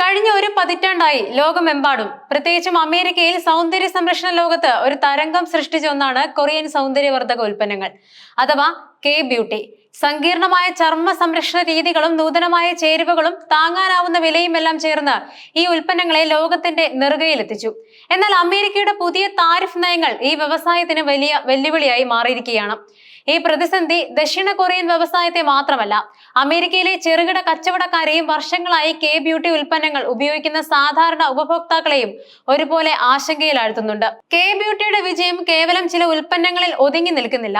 കഴിഞ്ഞ ഒരു പതിറ്റാണ്ടായി ലോകമെമ്പാടും. പ്രത്യേകിച്ചും അമേരിക്കയിൽ സൗന്ദര്യ സംരക്ഷണ ലോകത്ത് ഒരു തരംഗം സൃഷ്ടിച്ച ഒന്നാണ് കൊറിയൻ സൗന്ദര്യവർദ്ധക ഉൽപ്പന്നങ്ങൾ. അഥവാ കെ ബ്യൂട്ടി. സങ്കീർണമായ ചർമ്മ സംരക്ഷണ രീതികളും നൂതനമായ ചേരുവകളും താങ്ങാനാവുന്ന വിലയും എല്ലാം ചേർന്ന് ഈ ഉൽപ്പന്നങ്ങളെ ലോകത്തിന്റെ നെറുകയിലെത്തിച്ചു. എന്നാൽ അമേരിക്കയുടെ പുതിയ താരിഫ് നയങ്ങൾ ഈ വ്യവസായത്തിന് വലിയ വെല്ലുവിളിയായി മാറിയിരിക്കുകയാണ്. ഈ പ്രതിസന്ധി ദക്ഷിണ കൊറിയൻ വ്യവസായത്തെ മാത്രമല്ല അമേരിക്കയിലെ ചെറുകിട കച്ചവടക്കാരെയും വർഷങ്ങളായി കെ ബ്യൂട്ടി ഉൽപ്പന്നങ്ങൾ ഉപയോഗിക്കുന്ന സാധാരണ ഉപഭോക്താക്കളെയും ഒരുപോലെ ആശങ്കയിലാഴ്ത്തുന്നുണ്ട്. കെ ബ്യൂട്ടിയുടെ വിജയം കേവലം ചില ഉൽപ്പന്നങ്ങളിൽ ഒതുങ്ങി നിൽക്കുന്നില്ല.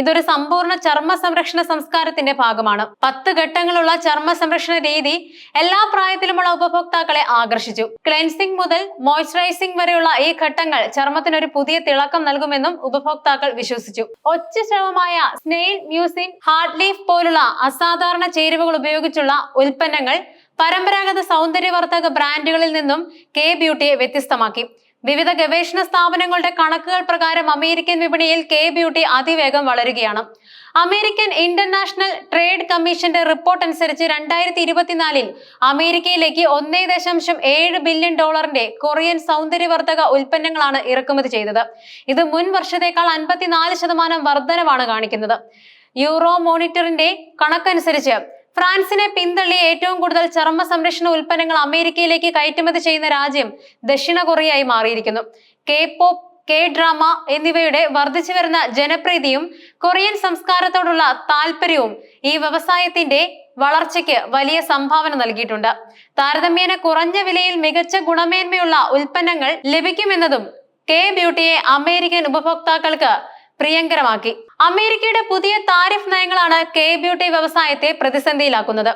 ഇതൊരു സമ്പൂർണ ചർമ്മ സംരക്ഷണ സംസ്കാരത്തിന്റെ ഭാഗമാണ്. പത്ത് ഘട്ടങ്ങളുള്ള ചർമ്മ സംരക്ഷണ രീതി എല്ലാ പ്രായത്തിലുമുള്ള ഉപഭോക്താക്കളെ ആകർഷിച്ചു. ക്ലെൻസിംഗ് മുതൽ മോയ്സ്ചറൈസിംഗ് വരെയുള്ള ഈ ഘട്ടങ്ങൾ ചർമ്മത്തിന് ഒരു പുതിയ തിളക്കം നൽകുമെന്നും ഉപഭോക്താക്കൾ വിശ്വസിച്ചു. ഒച്ച ശ്രമമായ സ്നെയിൽ മ്യൂസിൻ ഹാർഡ് ലീഫ് പോലുള്ള അസാധാരണ ചേരുവകൾ ഉപയോഗിച്ചുള്ള ഉൽപ്പന്നങ്ങൾ പരമ്പരാഗത സൗന്ദര്യവർദ്ധക ബ്രാൻഡുകളിൽ നിന്നും കെ ബ്യൂട്ടിയെ വ്യത്യസ്തമാക്കി. വിവിധ ഗവേഷണ സ്ഥാപനങ്ങളുടെ കണക്കുകൾ പ്രകാരം അമേരിക്കൻ വിപണിയിൽ കെ ബ്യൂട്ടി അതിവേഗം വളരുകയാണ്. അമേരിക്കൻ ഇന്റർനാഷണൽ ട്രേഡ് കമ്മീഷന്റെ റിപ്പോർട്ട് അനുസരിച്ച് രണ്ടായിരത്തി ഇരുപത്തിനാലിൽ അമേരിക്കയിലേക്ക് ഒന്നേ ദശാംശം ഏഴ് ബില്യൺ ഡോളറിന്റെ കൊറിയൻ സൗന്ദര്യവർദ്ധക ഉൽപ്പന്നങ്ങളാണ് ഇറക്കുമതി ചെയ്തത്. ഇത് മുൻ വർഷത്തേക്കാൾ അൻപത്തിനാല് ശതമാനം വർധനവാണ് കാണിക്കുന്നത്. യൂറോ മോണിറ്ററിന്റെ കണക്കനുസരിച്ച് ഫ്രാൻസിനെ പിന്തള്ളി ഏറ്റവും കൂടുതൽ ചർമ്മ സംരക്ഷണ ഉൽപ്പന്നങ്ങൾ അമേരിക്കയിലേക്ക് കയറ്റുമതി ചെയ്യുന്ന രാജ്യം ദക്ഷിണ കൊറിയയായി മാറിയിരിക്കുന്നു. കെ പോപ്പ് കെ ഡ്രാമ എന്നിവയുടെ വർദ്ധിച്ചു വരുന്ന ജനപ്രീതിയും കൊറിയൻ സംസ്കാരത്തോടുള്ള താല്പര്യവും ഈ വ്യവസായത്തിന്റെ വളർച്ചയ്ക്ക് വലിയ സംഭാവന നൽകിയിട്ടുണ്ട്. താരതമ്യേന കുറഞ്ഞ വിലയിൽ മികച്ച ഗുണമേന്മയുള്ള ഉൽപ്പന്നങ്ങൾ ലഭിക്കുമെന്നതും കെ ബ്യൂട്ടിയെ അമേരിക്കൻ ഉപഭോക്താക്കൾക്ക് പ്രിയങ്കരമാക്കി. അമേരിക്കയുടെ പുതിയ താരിഫ് നയങ്ങളാണ് കെ ബ്യൂട്ടി വ്യവസായത്തെ പ്രതിസന്ധിയിലാക്കുന്നത്.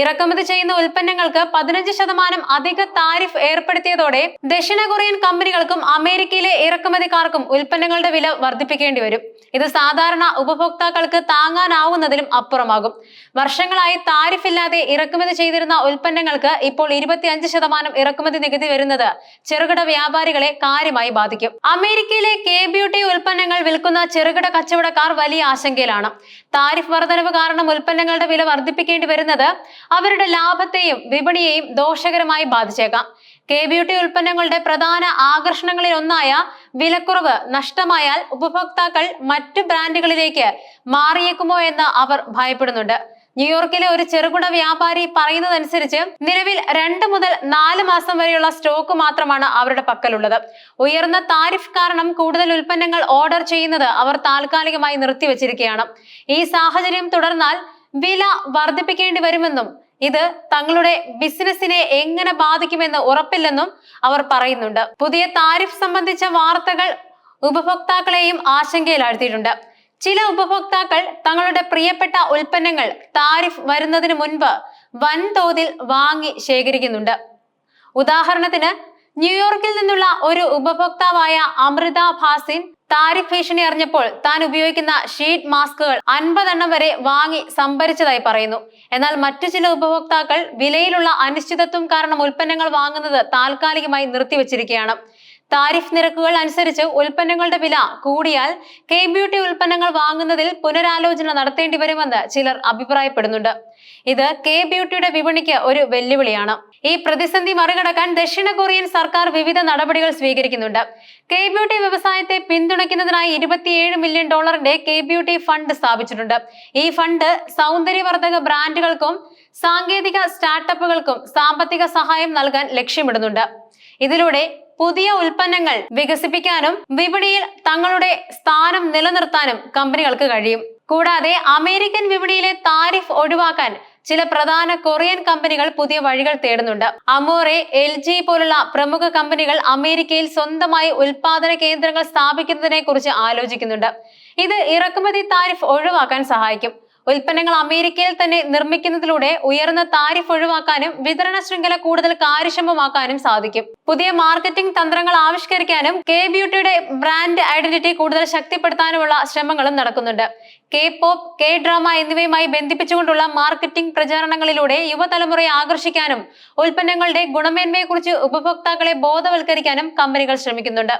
ഇറക്കുമതി ചെയ്യുന്ന ഉൽപ്പന്നങ്ങൾക്ക് പതിനഞ്ച് ശതമാനം അധിക താരിഫ് ഏർപ്പെടുത്തിയതോടെ ദക്ഷിണ കൊറിയൻ കമ്പനികൾക്കും അമേരിക്കയിലെ ഇറക്കുമതിക്കാർക്കും ഉൽപ്പന്നങ്ങളുടെ വില വർദ്ധിപ്പിക്കേണ്ടി വരും. ഇത് സാധാരണ ഉപഭോക്താക്കൾക്ക് താങ്ങാനാവുന്നതിലും അപ്പുറമാകും. വർഷങ്ങളായി താരിഫ് ഇല്ലാതെ ഇറക്കുമതി ചെയ്തിരുന്ന ഉൽപ്പന്നങ്ങൾക്ക് ഇപ്പോൾ ഇരുപത്തിയഞ്ച് ശതമാനം ഇറക്കുമതി നികുതി വരുന്നത് ചെറുകിട വ്യാപാരികളെ കാര്യമായി ബാധിക്കും. അമേരിക്കയിലെ കെ ബ്യൂട്ടി ഉൽപ്പന്നങ്ങൾ വിൽക്കുന്ന ചെറുകിട കച്ചവടക്കാർ വലിയ ആശങ്കയിലാണ്. താരിഫ് വർധനവ് കാരണം ഉൽപ്പന്നങ്ങളുടെ വില വർദ്ധിപ്പിക്കേണ്ടി വരുന്നത് അവരുടെ ലാഭത്തെയും വിപണിയെയും ദോഷകരമായി ബാധിച്ചേക്കാം. കെ ബ്യൂട്ടി ഉൽപ്പന്നങ്ങളുടെ പ്രധാന ആകർഷണങ്ങളിൽ ഒന്നായ വിലക്കുറവ് നഷ്ടമായാൽ ഉപഭോക്താക്കൾ മറ്റു ബ്രാൻഡുകളിലേക്ക് മാറിയേക്കുമോ എന്ന് അവർ ഭയപ്പെടുന്നുണ്ട്. ന്യൂയോർക്കിലെ ഒരു ചെറുകിട വ്യാപാരി പറയുന്നതനുസരിച്ച് നിലവിൽ രണ്ട് മുതൽ നാല് മാസം വരെയുള്ള സ്റ്റോക്ക് മാത്രമാണ് അവരുടെ പക്കലുള്ളത്. ഉയർന്ന താരിഫ് കാരണം കൂടുതൽ ഉൽപ്പന്നങ്ങൾ ഓർഡർ ചെയ്യുന്നത് അവർ താൽക്കാലികമായി നിർത്തിവച്ചിരിക്കുകയാണ്. ഈ സാഹചര്യം തുടർന്നാൽ വില വർദ്ധിപ്പിക്കേണ്ടി വരുമെന്നും ഇത് തങ്ങളുടെ ബിസിനസിനെ എങ്ങനെ ബാധിക്കുമെന്ന് ഉറപ്പില്ലെന്നും അവർ പറയുന്നുണ്ട്. പുതിയ താരിഫ് സംബന്ധിച്ച വാർത്തകൾ ഉപഭോക്താക്കളെയും ആശങ്കയിലാഴ്ത്തിയിട്ടുണ്ട്. ചില ഉപഭോക്താക്കൾ തങ്ങളുടെ പ്രിയപ്പെട്ട ഉൽപ്പന്നങ്ങൾ താരിഫ് വരുന്നതിന് മുൻപ് വൻതോതിൽ വാങ്ങി ശേഖരിക്കുന്നുണ്ട്. ഉദാഹരണത്തിന് ന്യൂയോർക്കിൽ നിന്നുള്ള ഒരു ഉപഭോക്താവായ അമൃത ഭാസിൻ താരിഫ് ഭീഷണി അറിഞ്ഞപ്പോൾ താൻ ഉപയോഗിക്കുന്ന ഷീറ്റ് മാസ്കുകൾ അൻപതെണ്ണം വരെ വാങ്ങി സംഭരിച്ചതായി പറയുന്നു. എന്നാൽ മറ്റു ചില ഉപഭോക്താക്കൾ വിലയിലുള്ള അനിശ്ചിതത്വം കാരണം ഉൽപ്പന്നങ്ങൾ വാങ്ങുന്നത് താൽക്കാലികമായി നിർത്തിവച്ചിരിക്കുകയാണ്. താരിഫ് നിരക്കുകൾ അനുസരിച്ച് ഉൽപ്പന്നങ്ങളുടെ വില കൂടിയാൽ കെ ബ്യൂട്ടി ഉൽപ്പന്നങ്ങൾ വാങ്ങുന്നതിൽ പുനരാലോചന നടത്തേണ്ടി വരുമെന്ന് ചിലർ അഭിപ്രായപ്പെടുന്നുണ്ട്. ഇത് കെ ബ്യൂട്ടിയുടെ വിപണിക്ക് ഒരു വെല്ലുവിളിയാണ്. ഈ പ്രതിസന്ധി മറികടക്കാൻ ദക്ഷിണ കൊറിയൻ സർക്കാർ വിവിധ നടപടികൾ സ്വീകരിക്കുന്നുണ്ട്. കെ ബ്യൂട്ടി വ്യവസായത്തെ പിന്തുണയ്ക്കുന്നതിനായി ഇരുപത്തിയേഴ് മില്യൺ ഡോളറിന്റെ കെ ബ്യൂട്ടി ഫണ്ട് സ്ഥാപിച്ചിട്ടുണ്ട്. ഈ ഫണ്ട് സൗന്ദര്യവർദ്ധക ബ്രാൻഡുകൾക്കും സാങ്കേതിക സ്റ്റാർട്ടപ്പുകൾക്കും സാമ്പത്തിക സഹായം നൽകാൻ ലക്ഷ്യമിടുന്നുണ്ട്. ഇതിലൂടെ പുതിയ ഉൽപ്പന്നങ്ങൾ വികസിപ്പിക്കാനും വിപണിയിൽ തങ്ങളുടെ സ്ഥാനം നിലനിർത്താനും കമ്പനികൾക്ക് കഴിയും. കൂടാതെ അമേരിക്കൻ വിപണിയിലെ താരിഫ് ഒഴിവാക്കാൻ ചില പ്രധാന കൊറിയൻ കമ്പനികൾ പുതിയ വഴികൾ തേടുന്നുണ്ട്. അമോറെ എൽ ജി പോലുള്ള പ്രമുഖ കമ്പനികൾ അമേരിക്കയിൽ സ്വന്തമായി ഉൽപാദന കേന്ദ്രങ്ങൾ സ്ഥാപിക്കുന്നതിനെ കുറിച്ച് ആലോചിക്കുന്നുണ്ട്. ഇത് ഇറക്കുമതി താരിഫ് ഒഴിവാക്കാൻ സഹായിക്കും. ഉൽപ്പന്നങ്ങൾ അമേരിക്കയിൽ തന്നെ നിർമ്മിക്കുന്നതിലൂടെ ഉയർന്ന താരിഫ് ഒഴിവാക്കാനും വിതരണ ശൃംഖല കൂടുതൽ കാര്യക്ഷമമാക്കാനും സാധിക്കും. പുതിയ മാർക്കറ്റിംഗ് തന്ത്രങ്ങൾ ആവിഷ്കരിക്കാനും കെ ബ്യൂട്ടിയുടെ ബ്രാൻഡ് ഐഡന്റിറ്റി കൂടുതൽ ശക്തിപ്പെടുത്താനുമുള്ള ശ്രമങ്ങളും നടക്കുന്നുണ്ട്. കെ പോപ്പ് കെ ഡ്രാമ എന്നിവയുമായി ബന്ധിപ്പിച്ചുകൊണ്ടുള്ള മാർക്കറ്റിംഗ് പ്രചാരണങ്ങളിലൂടെ യുവതലമുറയെ ആകർഷിക്കാനും ഉൽപ്പന്നങ്ങളുടെ ഗുണമേന്മയെക്കുറിച്ച് ഉപഭോക്താക്കളെ ബോധവൽക്കരിക്കാനും കമ്പനികൾ ശ്രമിക്കുന്നുണ്ട്.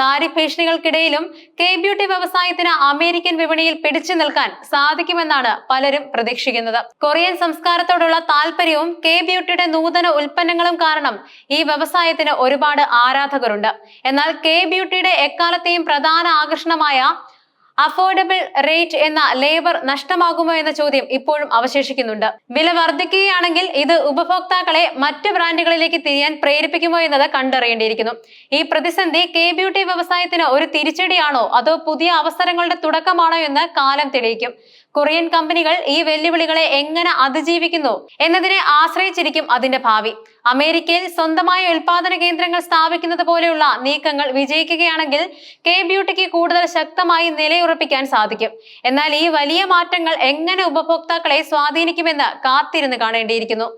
താരിഫ് ഭീഷണികൾക്കിടയിലും കെ ബ്യൂട്ടി വ്യവസായത്തിന് അമേരിക്കൻ വിപണിയിൽ പിടിച്ചു നിൽക്കാൻ സാധിക്കുമെന്നാണ് പലരും പ്രതീക്ഷിക്കുന്നത്. കൊറിയൻ സംസ്കാരത്തോടുള്ള താല്പര്യവും കെ ബ്യൂട്ടിയുടെ നൂതന ഉൽപ്പന്നങ്ങളും കാരണം ഈ വ്യവസായത്തിന് ഒരുപാട് ആരാധകരുണ്ട്. എന്നാൽ കെ ബ്യൂട്ടിയുടെ എക്കാലത്തെയും പ്രധാന ആകർഷണമായ അഫോർഡബിൾ റേറ്റ് എന്ന ലേബർ നഷ്ടമാകുമോ എന്ന ചോദ്യം ഇപ്പോഴും അവശേഷിക്കുന്നുണ്ട്. വില വർദ്ധിക്കുകയാണെങ്കിൽ ഇത് ഉപഭോക്താക്കളെ മറ്റ് ബ്രാൻഡുകളിലേക്ക് തിരിയാൻ പ്രേരിപ്പിക്കുമോ എന്നത് കണ്ടറിയേണ്ടിയിരിക്കുന്നു. ഈ പ്രതിസന്ധി കെ ബ്യൂട്ടി വ്യവസായത്തിന് ഒരു തിരിച്ചടിയാണോ അതോ പുതിയ അവസരങ്ങളുടെ തുടക്കമാണോ എന്ന് കാലം തെളിയിക്കും. കൊറിയൻ കമ്പനികൾ ഈ വെല്ലുവിളികളെ എങ്ങനെ അതിജീവിക്കുന്നു എന്നതിനെ ആശ്രയിച്ചിരിക്കും അതിന്റെ ഭാവി. അമേരിക്കയിൽ സ്വന്തമായ ഉൽപാദന കേന്ദ്രങ്ങൾ സ്ഥാപിക്കുന്നത് പോലെയുള്ള നീക്കങ്ങൾ വിജയിക്കുകയാണെങ്കിൽ കെ ബ്യൂട്ടിക്ക് കൂടുതൽ ശക്തമായി നിലയുറപ്പിക്കാൻ സാധിക്കും. എന്നാൽ ഈ വലിയ മാറ്റങ്ങൾ എങ്ങനെ ഉപഭോക്താക്കളെ സ്വാധീനിക്കുമെന്ന് കാത്തിരുന്ന് കാണേണ്ടിയിരിക്കുന്നു.